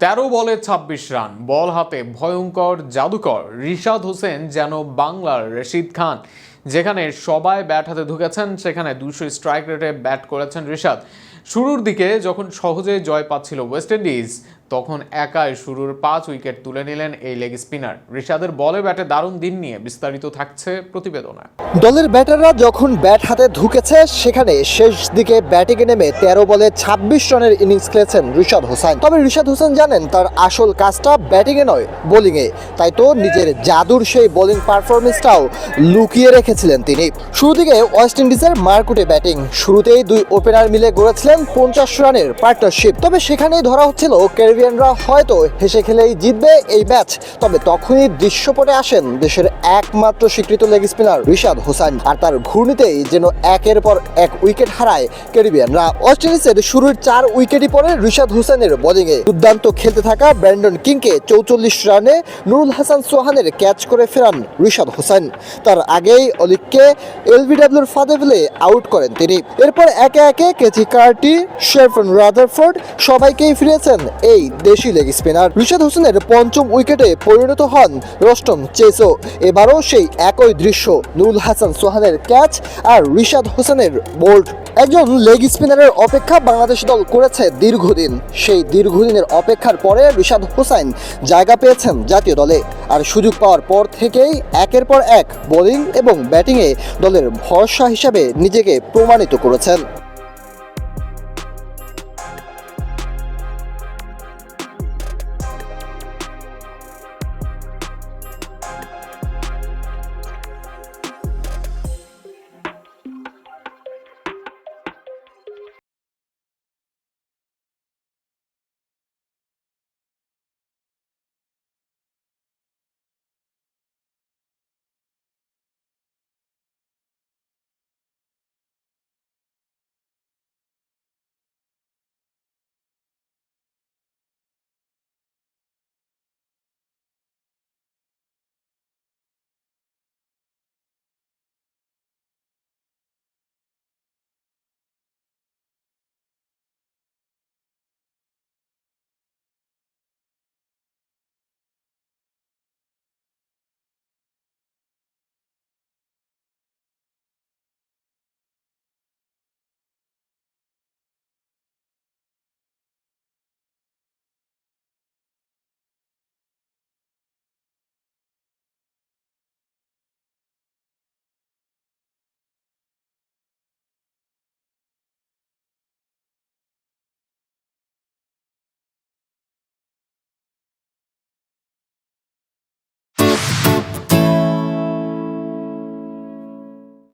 তেরো বলে ছাব্বিশ রান, বল হাতে ভয়ঙ্কর জাদুকর রিশাদ হোসেন যেন বাংলার রশিদ খান, যেখানে সবাই ব্যাট হাতে ঢুকেছেন, সেখানে দুশো স্ট্রাইক রেটে ব্যাট করেছেন রিশাদ। শুরুর দিকে যখন সহজে জয় পাচ্ছিল ওয়েস্ট ইন্ডিজ তখন একাই শুরুর পাঁচ উইকেট তুলে নিলেন এই লেগ স্পিনার। ঋষাদের বলে ব্যাটে দারুণ দিন নিয়ে বিস্তারিত থাকছে প্রতিবেদনে দলের ব্যাটাররা যখন ব্যাট হাতে ঢুকেছে, সেখানে শেষ দিকে ব্যাটিংয়ে নেমে তেরো বলে ছাব্বিশ রানের ইনিংস খেলেছেন রিশাদ হোসেন। তবে রিশাদ হোসেন জানেন, তার আসল কাজটা ব্যাটিংয়ে নয় বোলিংয়ে তাই তো নিজের জাদুর সেই বোলিং পারফরমেন্সটাও লুকিয়ে রেখেছিলেন তিনি। শুরু দিকে ওয়েস্ট ইন্ডিজের মারকুটে ব্যাটিং, শুরুতেই দুই ওপেনার মিলে গড়েছিলেন পঞ্চাশ রানের পার্টনারশিপ। তবে সেখানেই ধরা হচ্ছিল ক্যারিবিয়ানরা হয়তো হেসে খেলেই জিতবে এই ম্যাচ, তবে তখনই দৃশ্যপটে আসেন দেশের একমাত্র স্বীকৃত লেগ স্পিনার রিশাদ হোসেন আর তার ঘূর্ণিতেই যেন একের পর এক উইকেট হারায় ক্যারিবিয়ানরা। ওয়েস্ট ইন্ডিজের শুরুর চার উইকেটই পড়ে রিশাদ হোসেনের বোলিংয়ে। দুর্দান্ত খেলতে থাকা ব্র্যান্ডন কিংকে চৌচল্লিশ রানে নুরুল হাসান সোহানের ক্যাচ করে ফেরান রিশাদ হোসেন। তার আগেই অলিককে এলবিডব্লিউর ফাঁদে ফেলে আউট করেন তিনি। এরপর একে একে কেচি কার্টি, শেরফন রাদারফোর্ড সবাইকেই ফিরেছেন এই দেশি লেগ স্পিনার। রিশাদ হোসেনের পঞ্চম উইকেটে পরিণত হন রস্টম চেসো এবারও সেই একই দৃশ্য, নুরুল হাসান সোহানের ক্যাচ আর রিশাদ হোসেনের বোল্ড। একজন লেগ স্পিনারের অপেক্ষা বাংলাদেশ দল করেছে দীর্ঘদিন। সেই দীর্ঘদিনের অপেক্ষার পরে রিশাদ হোসেন জায়গা পেয়েছেন জাতীয় দলে আর সুযোগ পাওয়ার পর থেকেই একের পর এক বোলিং এবং ব্যাটিংয়ে দলের ভরসা হিসাবে নিজেকে প্রমাণিত করেছেন।